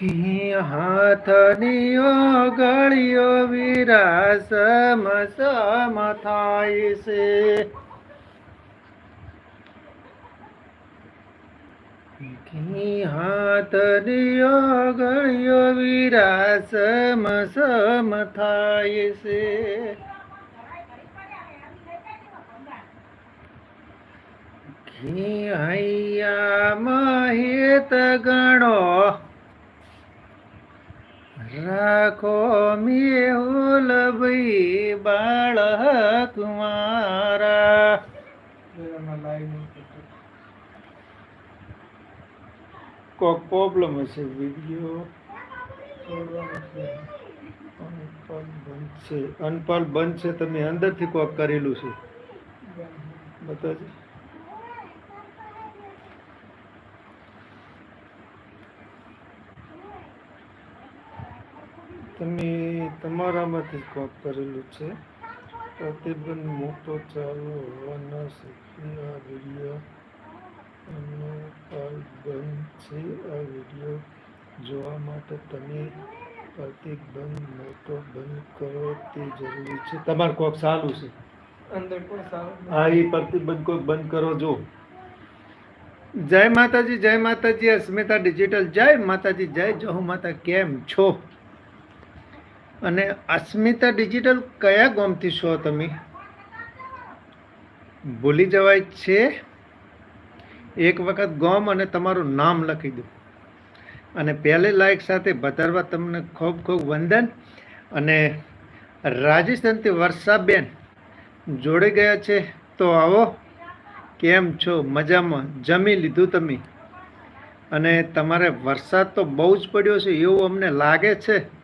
ખી હાથની ગળીઓ વિરાસમ સમ થાય છે. હાથની ગળીઓ વિરાસમ સમ થાય છે. ઘી હૈયા મહિત ગણો રાખો મેહુલ ભાઈ બાળક મારા. કોક પ્રોબ્લેમ હશે વીડિયો અનપાલ બંધ છે. અનપાલ બંધ છે, તમે અંદરથી કોક કરેલું છે. બતાવજો. તમે તમારામાંથી કોક કરેલું છે? પ્રતિબંધ મોટો ચાલુ હોવાના શીખી આ વીડિયો અનુપાલ બંધ છે. આ વીડિયો જોવા માટે તમે પ્રતિબંધ મોટો બંધ કરો તે જરૂરી છે. તમારું કોક સારું છે? અંદર પણ સારું હા એ પ્રતિબંધ કોક બંધ કરો જો જય માતાજી જય માતાજી અસ્મિતા ડિજિટલ જય માતાજી જય જહુ માતા કેમ છો? અને અસ્મિતા ડિજિટલ કયા ગોમથી છો તમે? ભૂલી જવાય છે. એક વખત ગોમ અને તમારું નામ લખી દો. અને પહેલી લાયક સાથે વધારવા તમને ખૂબ ખૂબ વંદન. અને રાજસ્થાનથી વર્ષાબેન જોડે ગયા છે. તો આવો. કેમ છો? મજામાં. જમી લીધું તમે? અને તમારે વરસાદ તો બહુ જ પડ્યો છે એવું અમને લાગે છે.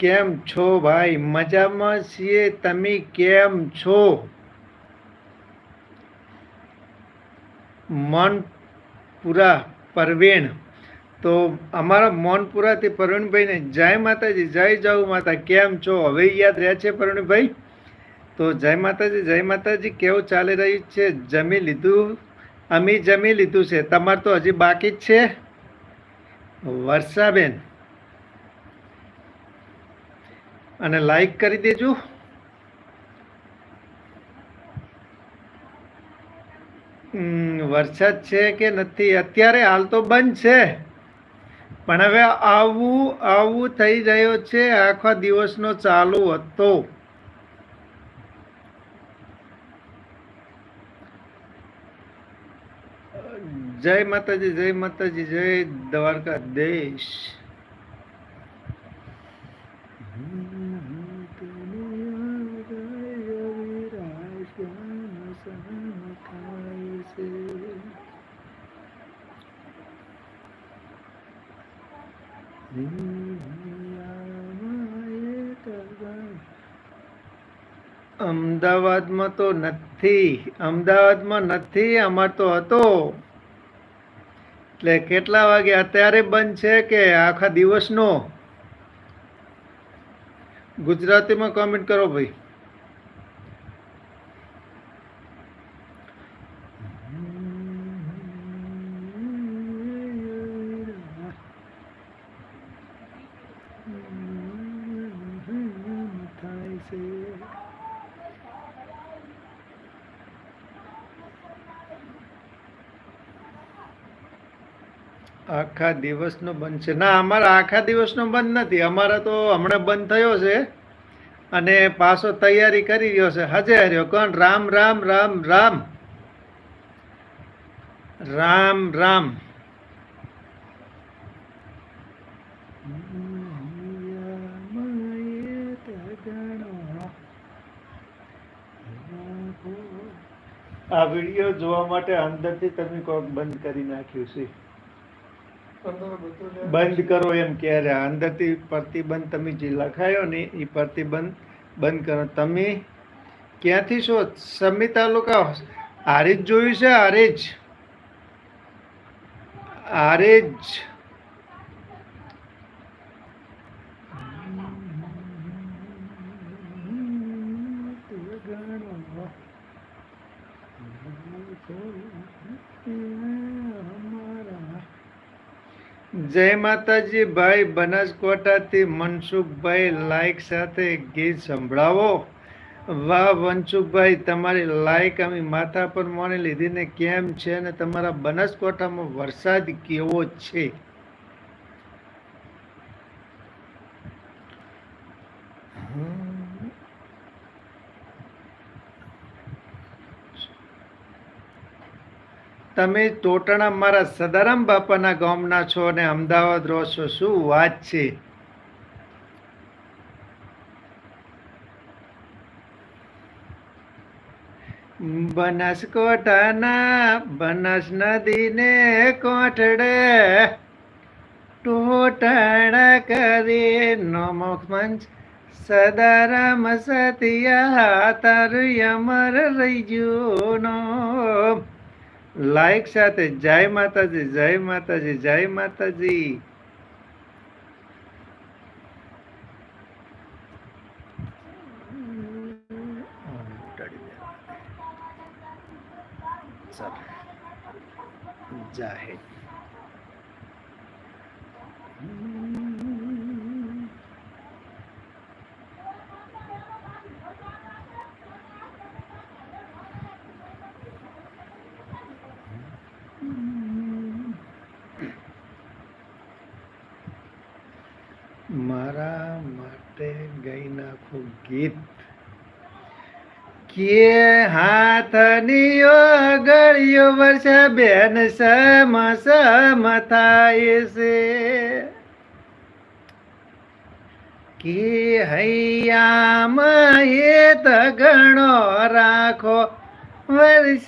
કેમ છો ભાઈ? મજામાં છીએ. તમે કેમ છો? મનપુરા પરવીણ. તો અમારા મોનપુરાથી પરવીણભાઈને જય માતાજી, જય જાઉ માતા. કેમ છો? હવે યાદ રહ્યા છે પરવીણભાઈ? તો જય માતાજી જય માતાજી. કેવું ચાલી રહ્યું છે? જમી લીધું? અમે જમી લીધું છે. તમારે તો હજી બાકી જ છે? વર્ષાબેન અને લાઈક કરી દેજો. વરસાદ છે કે નથી? અત્યારે હાલ તો બંધ છે. પણ હવે આવું આવું થઈ રહ્યો છે, આખા દિવસનો ચાલુ હતો. જય માતાજી જય માતાજી, જય દ્વારકા અમદાવાદમાં તો નથી. અમદાવાદમાં નથી, અમાર તો હતો. એટલે કેટલા વાગે? અત્યારે બંધ છે કે આખા દિવસનો? ગુજરાતીમાં કોમેન્ટ કરો ભાઈ થાય છે આખા દિવસનો બંધ છે. ના, અમારા આખા દિવસનો બંધ નથી. અમારા તો હમણાં બંધ થયો છે અને પાછો તૈયારી કરી રહ્યો છે. હજે હર્યો કોણ? રામ રામ રામ રામ. રામ રામ. આ વીડિયો જોવા માટે અંદરથી તમે કોક બંધ કરી નાખ્યું છે. બધું કરો એમ કહે રહ્યા અંદરથી પ્રતિબંધ તમે જે લખાયો ને એ પ્રતિબંધ બંધ કરો. તમે ક્યાંથી છો? સમી તાલુકા જ જોયું છે? હારીજ હારીજ જય માતાજી, ભાઈ બનાસકાંઠાથી મનસુખભાઈ લાઈક સાથે ગીત સંભળાવો. વાહ મનસુખભાઈ, તમારી લાઈક અમે માથા પર માની લીધી ને કેમ છે અને તમારા બનાસકાંઠામાં વરસાદ કેવો છે? તમે ટોટણા મારા સદારામ બાપાના ગામના છો અને અમદાવાદ રહો છો, શું વાત છે? બનાસકોટાના બનાસ નદીને કોઠડે ટોટણા કરી નમક મંચ સદારામ સતિયા, તારું અમર રહી નો લાઈક સાથે જય માતાજી જય માતાજી જય માતાજી. જાહે મારા માટે ગઈ નાખું ગીત કે હાથની ગળિયો વર્ષ બેન સમ થાય છે? કે હૈયામાં એ તગણો રાખો, વર્ષ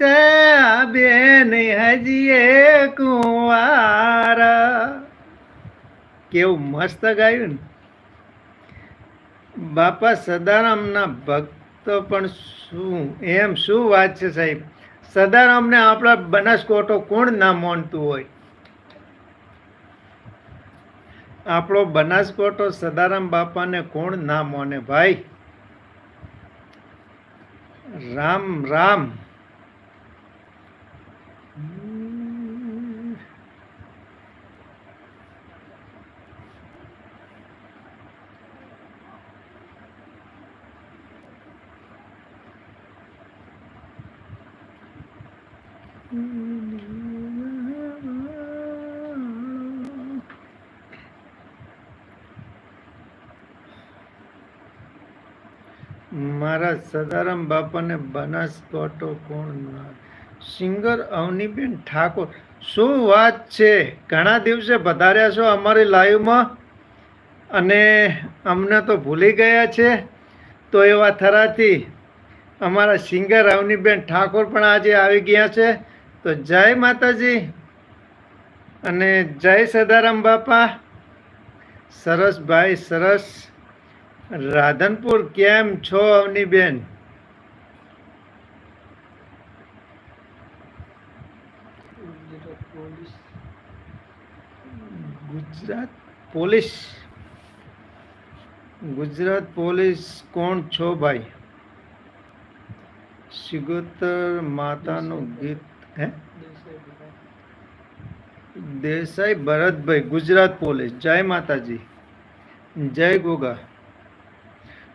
બેન હજીએ કુંવાર. કેવું મસ્ત ગાયું ને. બાપા સદારામના ભક્તો પણ શું, એમ શું વાત છે સાહેબ? સદારામને આપણા બનાસકોટો કોણ ના માનતું હોય? આપણો બનાસકોટો સદારામ બાપાને કોણ ના માને? ભાઈ, રામ રામ મારા સદારામ બાપાને બનાસકાંઠો કોણ સિંગર અવનીબેન ઠાકોર. શું વાત છે? ઘણા દિવસે પધાર્યા છો અમારી લાઈવમાં? અને અમને તો ભૂલી ગયા છે. તો એવા થરાથી અમારા સિંગર અવનીબેન ઠાકોર પણ આજે આવી ગયા છે. તો જય માતાજી. અને જય સદારામ બાપા. સરસ ભાઈ, સરસ. રાધનપુર કેમ છો, અવનીબેન? ગુજરાત પોલીસ. ગુજરાત પોલીસ કોણ છો ભાઈ? સિગોતર માતાનું ગીત, હે? દેસાઈ ભરતભાઈ, ગુજરાત પોલીસ. જય માતાજી. જય ગોગા.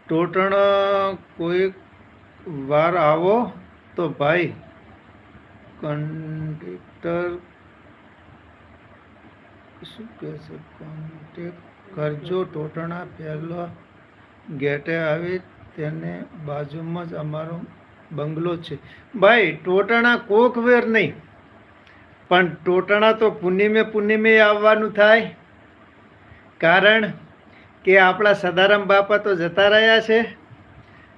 ટોટણ કોઈક વાર આવો તો ભાઈ કન્ડક્ટર શું કહે છે? કોન્ટેક કરજો. ટોટણા પહેલો ગેટે આવી તેને બાજુમાં જ અમારો બંગલો છે. ભાઈ, ટોટણા કોક વેર નહીં, પણ ટોટણા તો પૂર્ણિમે પૂર્ણિમે આવવાનું થાય. કારણ કે આપણા સદારામ બાપા તો જતા રહ્યા છે.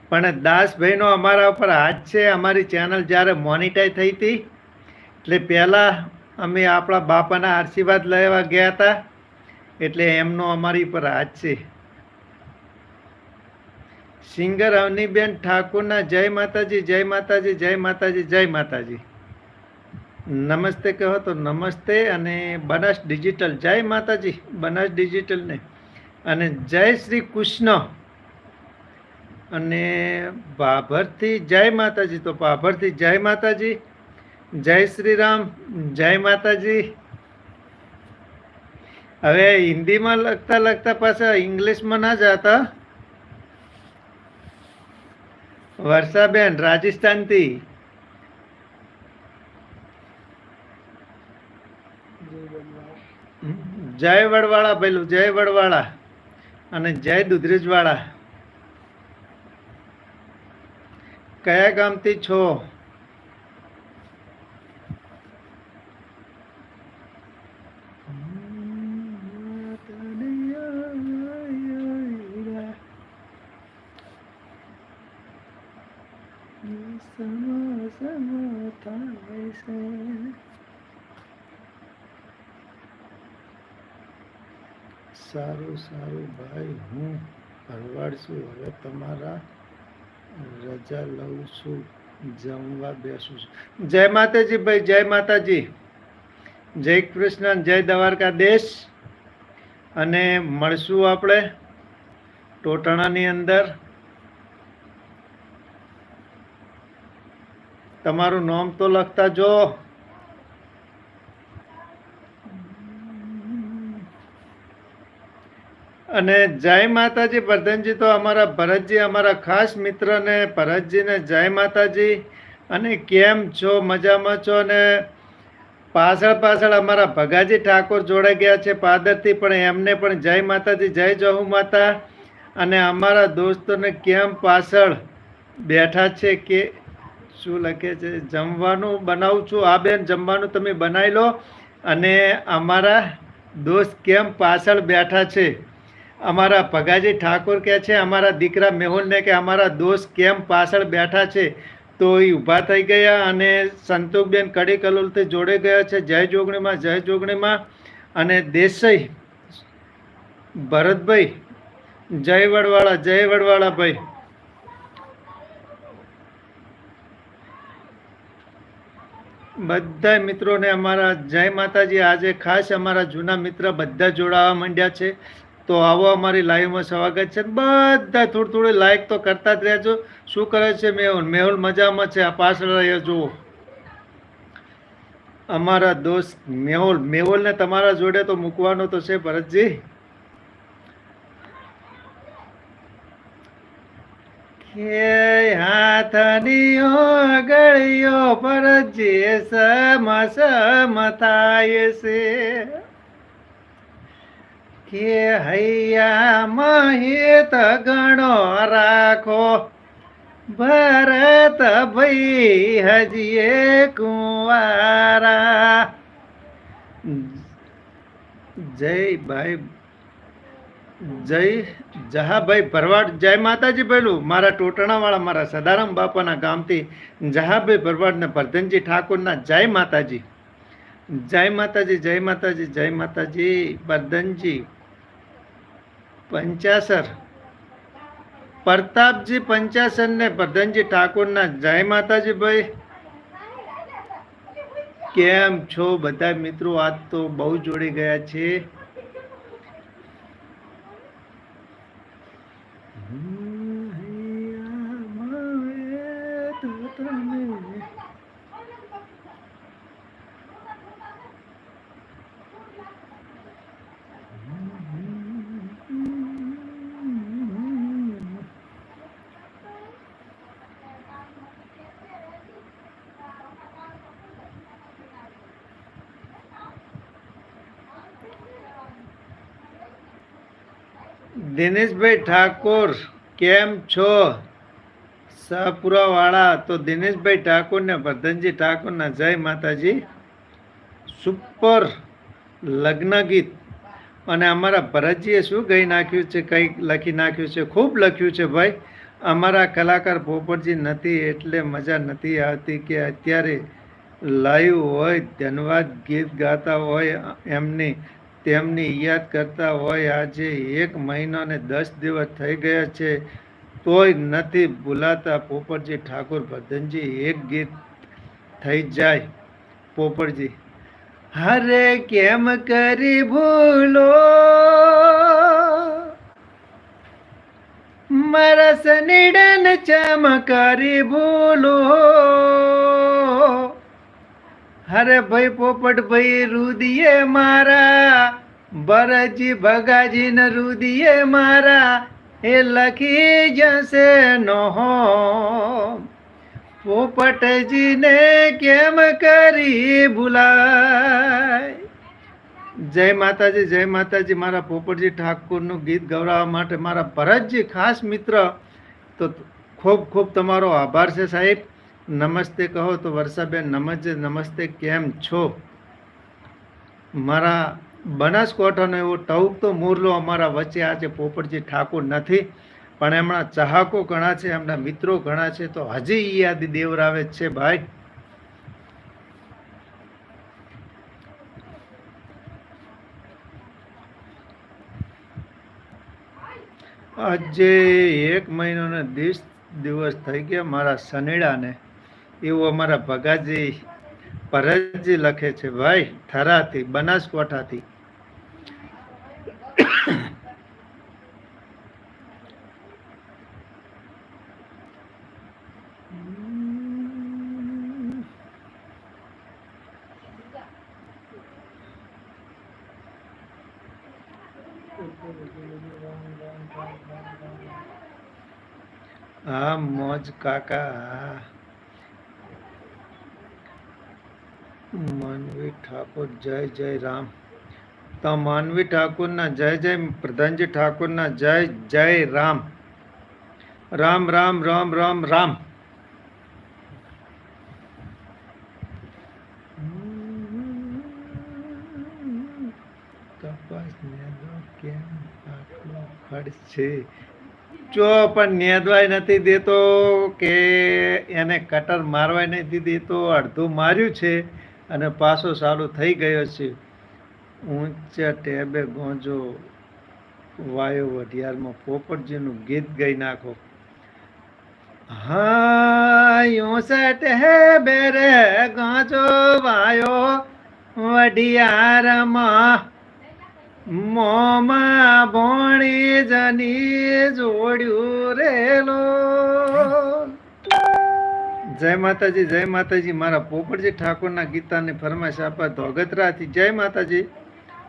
પણ દાસભાઈનો અમારા ઉપર હાથ છે. અમારી ચેનલ જ્યારે મોનિટાઈ થઈ હતી, એટલે પહેલાં અમે આપણા બાપાના આશીર્વાદ લેવા ગયા હતા. એટલે એમનો અમારી પર હાથ છે. સિંગર અવનીબેન ઠાકુરના જય માતાજી જય માતાજી જય માતાજી જય માતાજી. નમસ્તે કહો તો નમસ્તે અને બનાસ ડિજિટલ. જય માતાજી, બનાસ ડિજિટલને અને જય શ્રી કૃષ્ણ. અને ભાભરથી જય માતાજી તો ભાભરથી જય માતાજી જય શ્રી રામ જય માતાજી. હવે હિન્દીમાં લખતા લખતા પાછા ઇંગ્લિશમાં ના જતા. વર્ષાબેન રાજસ્થાનથી. જય વડવાળા. પેલું જય વડવાળા. અને જય દુધરેજવાળા. કયા ગામથી છો? સારું સારું ભાઈ, હું ભરવાડ છું હવે તમારા રજા લઉં છું, જમવા બેસું છું. જય માતાજી ભાઈ, જય માતાજી. જય કૃષ્ણ, જય દ્વારકા દેશ અને મળશું આપણે ટોટણાની અંદર. તમારું નામ તો લખતા જો. અને જય માતાજી પ્રધાનજી તો અમારા ભરતજી, અમારા ખાસ મિત્ર ને ભરતજીને જય માતાજી. અને કેમ છો? મજામાં છો? અને પાછળ પાછળ અમારા ભગાજી ઠાકોર જોડાઈ ગયા છે પાદરથી, પણ એમને પણ જય માતાજી, જય જહુ માતા. અને અમારા દોસ્તોને કેમ પાછળ બેઠા છે કે શું લખે છે? જમવાનું બનાવું છું. આ બેન, જમવાનું તમે બનાવી લો. અને અમારા દોસ્ત કેમ પાછળ બેઠા છે? અમારા ભગાજી ઠાકોર કહે છે, અમારા દીકરા મેહુલને કે અમારા દોસ્ત કેમ પાછળ બેઠા છે? તો એ ઊભા થઈ ગયા અને સંતોકબેન કડી કલોલથી જોડે ગયા છે, જય જોગણીમાં જય જોગણીમાં. અને દેસાઈ, ભરતભાઈ, જય વડવાળા જય વડવાળા ભાઈ. બધા મિત્રોને અમારા જય માતાજી, આજે ખાસ અમારા જૂના મિત્ર બધા જોડાવા માંડ્યા છે. તો આવો અમારી લાઈવમાં સ્વાગત છે બધા થોડું થોડું લાઈક તો કરતા જ રહેજો. શું કરે છે મેહુલ? મેહુલ મજામાં છે? આ પાછળ રહ્યો, જુઓ. અમારા દોસ્ત મેહુલ. મેહુલને તમારા જોડે તો મૂકવાનો તો છે ભરતજી. કે હાથની ગળીઓ ભરતજી સમ સમ થાય છે. કે હૈયા મહિત ગણો રાખો. ભરત ભાઈ હજીએ કુંવારા. જય ભાઈ, જય જહાભાઈ ભરવાડ. જય માતાજી પેલું મારા ટોટણાવાળા, મારા સદારામ બાપાના ગામથી જહાભાઈ ભરવાડને ભરધનજી ઠાકોરના જય માતાજી. જય માતાજી જય માતાજી જય માતાજી બર્ધનજી પંચાસર. પ્રતાપજી પંચાસર ને પ્રધાનજી ઠાકોરના જય માતાજી ભાઈ કેમ છો બધા મિત્રો? આજ તો બહુ જોડી ગયા છે. દિનેશભાઈ ઠાકોર, કેમ છો? શાહપુરાવાળા તો દિનેશભાઈ ઠાકોરને, વર્ધનજી ઠાકોરના જય માતાજી. સુપર લગ્ન ગીત અને અમારા ભરતજીએ શું કહી નાખ્યું છે કંઈક લખી નાખ્યું છે? ખૂબ લખ્યું છે ભાઈ. અમારા કલાકાર પોપટજી નથી, એટલે મજા નથી આવતી કે અત્યારે લાઈવ હોય ધન્યવાદ ગીત ગાતા હોય, એમની તેમની યાદ કરતા હોય આજે એક મહિનો ને દસ દિવસ થઈ ગયા છે, તોય નથી ભૂલાતા પોપટજી ઠાકોર ભદનજી એક ગીત થઈ જાય પોપટજી. હરે કેમ કરી ભૂલો? મારા ચમ ચમકારી ભૂલો? હરે ભાઈ પોપટ ભાઈ રુદિયે મારા બરજી ભગાજી ને રુદિયે મારા, એ લખી જશે નહો પોપટજીને કેમ કરી ભૂલાય? જય માતાજી જય માતાજી, મારા પોપટજી ઠાકોરનું ગીત ગવડાવવા માટે મારા ભરતજી ખાસ મિત્ર, તો ખૂબ ખૂબ તમારો આભાર છે સાહેબ. નમસ્તે કહો તો વર્ષાબેન નમસ્તે નમસ્તે, કેમ છો? મારા બનાસકાંઠાનો એવો ટહુકતો મોરલો અમારા વચ્ચે આજે પોપટજી ઠાકોર નથી, પણ એમના ચાહકો ઘણા છે, એમના મિત્રો ઘણા છે, તો હજી યાદ દેવરાવે છે ભાઈ. આજે એક મહિનો ને દિવસ થઈ ગયા મારા સનેડાને એવું અમારા ભગાજી ભરતજી લખે છે ભાઈ થરાથી બનાસકાંઠાથી. હા મોજ કાકા. માનવી ઠાકોર, જય જય રામ. તો માનવી ઠાકોરના જય જય, પ્રધાનજી ઠાકોરના જય જય રામ. રામ રામ રામ રામ રામ. કપાસ જો પણ નેદવાય નથી દેતો કે એને કટર મારવાય નથી દેતો, અડધું માર્યું છે અને પાછો ચાલુ થઈ ગયો છે. ઊંચા ટેબે ગોંજો વાયો વઢિયારમાં પોપટજીનું ગીત ગાઈ નાખો. હા ઊંચા ટેબે રે ગોંજો વાયો વઢિયારમાં. મોમાં ભોણી જની જોડ્યું રેલો. જય માતાજી જય માતાજી. મારા પોપટજી ઠાકોરના ગીતાની ફરમાઈશ આપવા ધોગતરાથી જય માતાજી.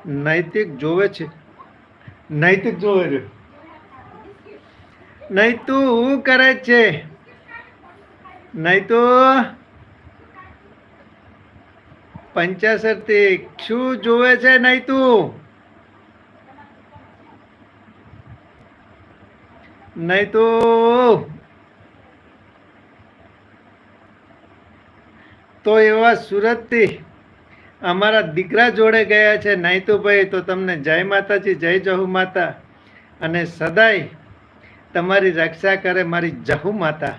નૈતિક જોવે છે. નૈતિક જોવે છે. નહીં તું કરે છે? નહીં તો પંચાસર શું જોવે છે નહીં તું? નહીં તો તો એવા સુરતથી અમારા દીકરા જોડે ગયા છે નહીં તો ભાઈ તો તમને જય માતાજી, જય જહુ માતા. અને સદાય તમારી રક્ષા કરે મારી જહુ માતા.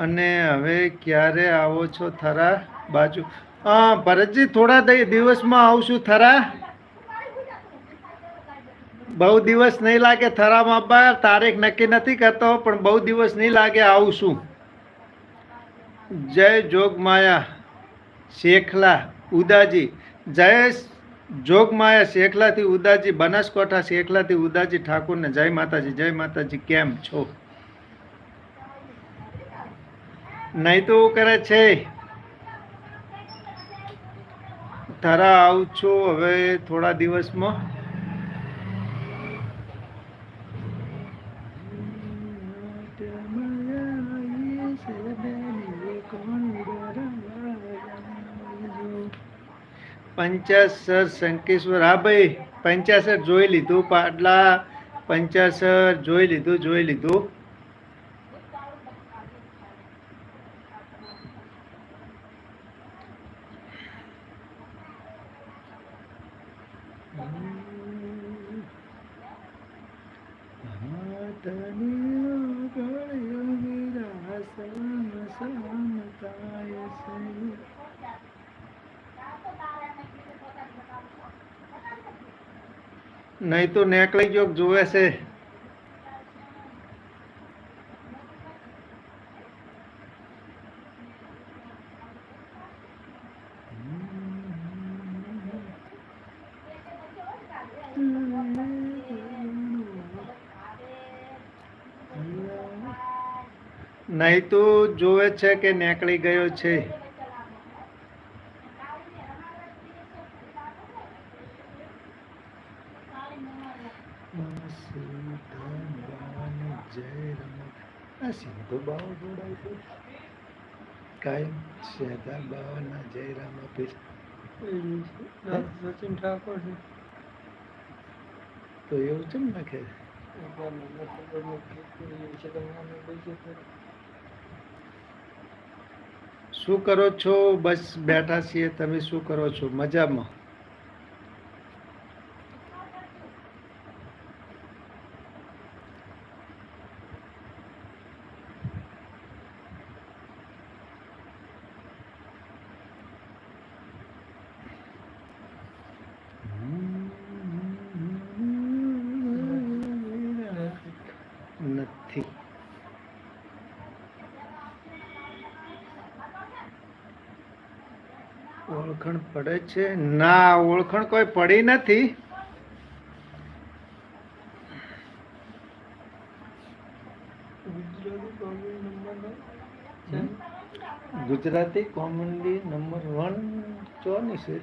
અને હવે ક્યારે આવો છો થરા બાજુ? હા, ભરતજી, થોડા દિવસમાં આવશું થરા. બહુ દિવસ નહીં લાગે થરામાં બા તારીખ નક્કી નથી કરતો, પણ બહુ દિવસ નહીં લાગે આવશું જય જોગમાયા શેખલા ઉદાજી. જય જોગમાયા શેખલાથી ઉદાજી, બનાસકોઠા શેખલાથી ઉદાજી ઠાકોરને જય માતાજી જય માતાજી, કેમ છો? નહીં તો કરે છે. તારા આવું છું હવે થોડા દિવસમાં. પંચાસર શંકેશ્વર. હા ભાઈ પંચાસર જોઈ લીધું. પાટલા પંચાસર જોઈ લીધું જોઈ લીધું. નહીં તો નેકળી જોક જોવે છે. નહીં તો જોવે છે કે નેકળી ગયો છે આ સિંધુ કાંઈ સેધા બાવાના જયરામ આપીશ સચિન ઠાકોર છે. તો એવું છે ને નાખે કોઈ શું કરો છો? બસ બેઠા છીએ. તમે શું કરો છો? મજામાં નથી ઓળખણ પડે છે. ના ઓળખણ કોઈ પડી નથી. ગુજરાતી કોમેડી નંબર વન ચોની છે.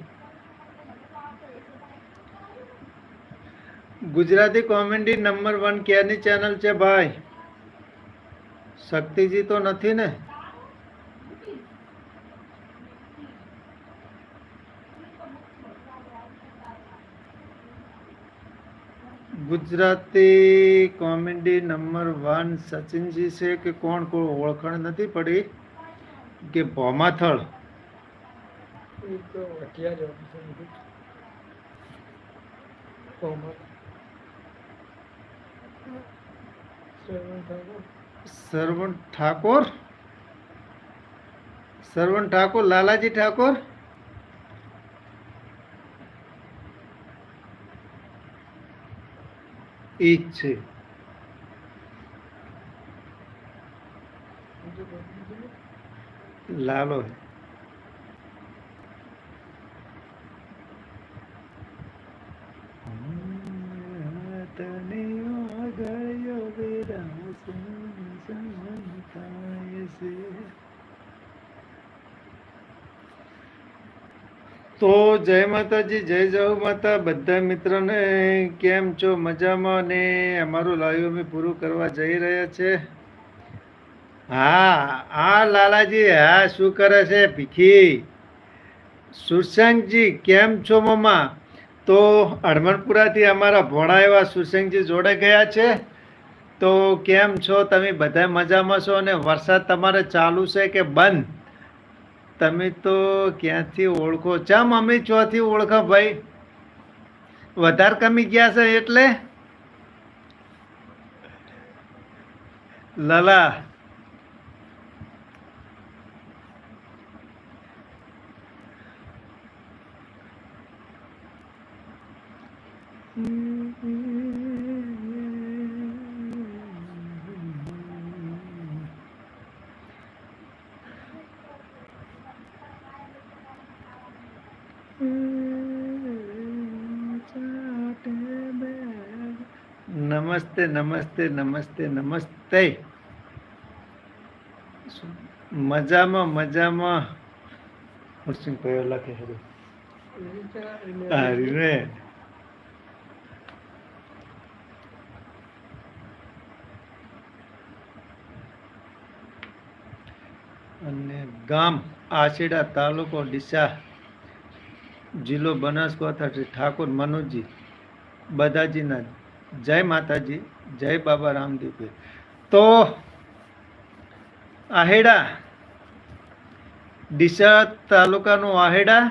ગુજરાતી કોમેડી નંબર વન ક્યાંની ચેનલ છે ભાઈ? શક્તિજી તો નથી ને? Gujarati comedy number one Sachinji છે કે કોણ કોઈ ઓળખાણ નથી પડી? કે ભોમાથળ? એ તો અઠિયા જ સમજુ કોમર શ્રવણ ઠાકોર સરવણ ઠાકોર? સરવણ ઠાકોર લાલાજી ઠાકોર? ઈ જ છે? લાલો તને આગળ્યો વિરાસ સંતાય છે. તો જય માતાજી, જય જય માતા. બધા મિત્રોને કેમ છો? મજામાં? ને અમારું લાઈવ અમે પૂરું કરવા જઈ રહ્યા છે. હા હા, લાલાજી, હા, શું કરે છે ભીખી? સુરસંગજી, કેમ છો મમા તો હડમણપુરાથી અમારા ભોળા એવા સુરસંગજી જોડે ગયા છે. તો કેમ છો? તમે બધા મજામાં છો? અને વરસાદ તમારે ચાલુ છે કે બંધ? તમે તો ક્યાંથી ઓળખો? ચમ અમે ચોથી ઓળખો ભાઈ? વધારે કમી ગયા છે એટલે? લલા. નમસ્તે નમસ્તે નમસ્તે નમસ્તે. મજામાં મજામાં. મુસ્લિમ કયો લખે વિચાર અને ગામ આશેડા તાલુકો ડીસા જિલ્લો બનાસકાંઠાથી ઠાકોર મનોજી બધાજીના જય માતાજી, જય બાબા રામદેવભાઈ તો આહેડા, ડીસા તાલુકાનું આહેડા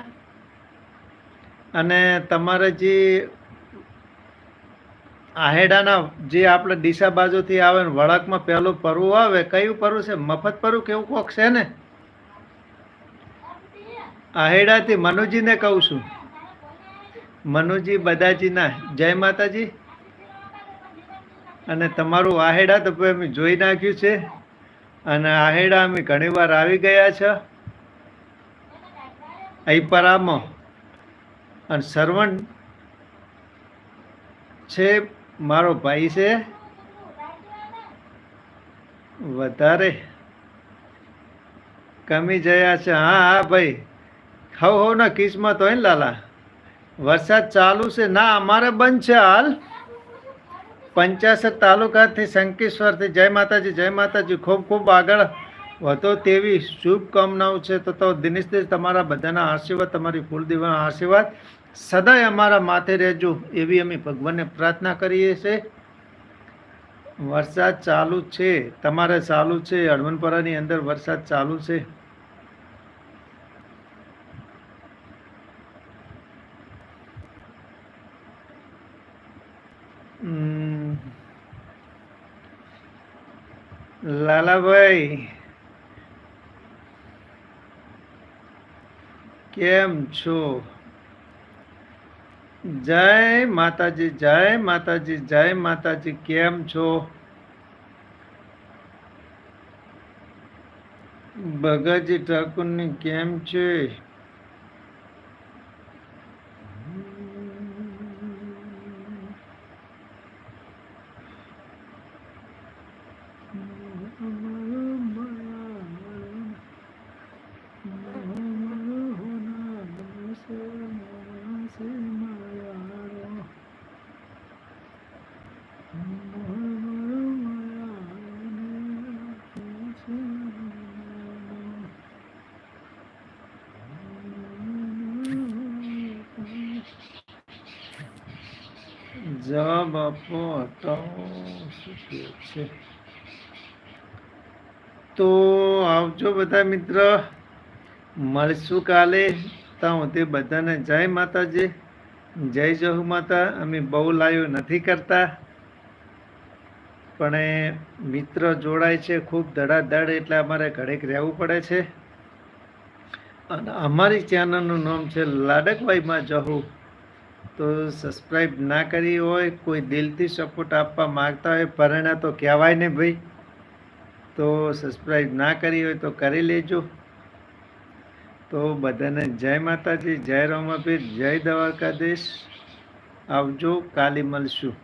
અને તમારે જે આહેડાના જે આપણે ડીસા બાજુથી આવે ને વળાકમાં પહેલું પરવું આવે, કયું પરવું છે? મફત પરવું કેવું કોક છે ને? આહેડાથી મનુજીને કહું છું. મનુજી બદાજીના જય માતાજી. અને તમારું આહેડા તો અમે જોઈ નાખ્યું છે. અને આહેડા અમે ઘણી વાર આવી ગયા છે. અહીં પરામાં અને સરવણ છે, મારો ભાઈ છે. વધારે કમી જયા છે. હા હા, ભાઈ. હવ હવ ના કિસ્મત હોય ને, લાલા. વરસાદ ચાલુ છે. ના, અમારે બંધ છે હાલ. પંચાસર તાલુકાથી શંકેશ્વરથી જય માતાજી જય માતાજી. ખૂબ ખૂબ આગળ વધો તેવી શુભકામનાઓ છે. તો તો દિનેશભાઈ તમારા બધાના આશીર્વાદ, તમારી કુલદેવના આશીર્વાદ સદાય અમારા માથે રહેજો એવી અમે ભગવાનને પ્રાર્થના કરીએ છીએ વરસાદ ચાલુ છે. તમારે ચાલુ છે. હળવનપરાની અંદર વરસાદ ચાલુ છે. લાલાભાઈ. કેમ છો? જય માતાજી જય માતાજી જય માતાજી. કેમ છો? ભગતજી ઠાકુરની કેમ છે? જવાબ આપો, તો શું કહે છે? તો આવજો બધા મિત્ર. મળશું કાલે. ત્યાં તે બધાને જય માતાજી. જય જહુ માતા. અમે બહુ લાઈવ નથી કરતા. પણ મિત્ર જોડાય છે ખૂબ ધડાધડ એટલે અમારે ઘડેક રહેવું પડે છે. અને અમારી ચેનલનું નામ છે લાડકભાઈમાં જહુ. તો સબસ્ક્રાઈબ ના કરી હોય, કોઈ દિલથી સપોર્ટ આપવા માગતા હોય, પરણા તો કહેવાય ને ભાઈ. તો સબસ્ક્રાઈબ ના કરી હોય તો કરી લેજો. તો બધાને જય માતાજી, જય રોમાપીર, જય દ્વારકાધીશ. આવજો કાલી મળશું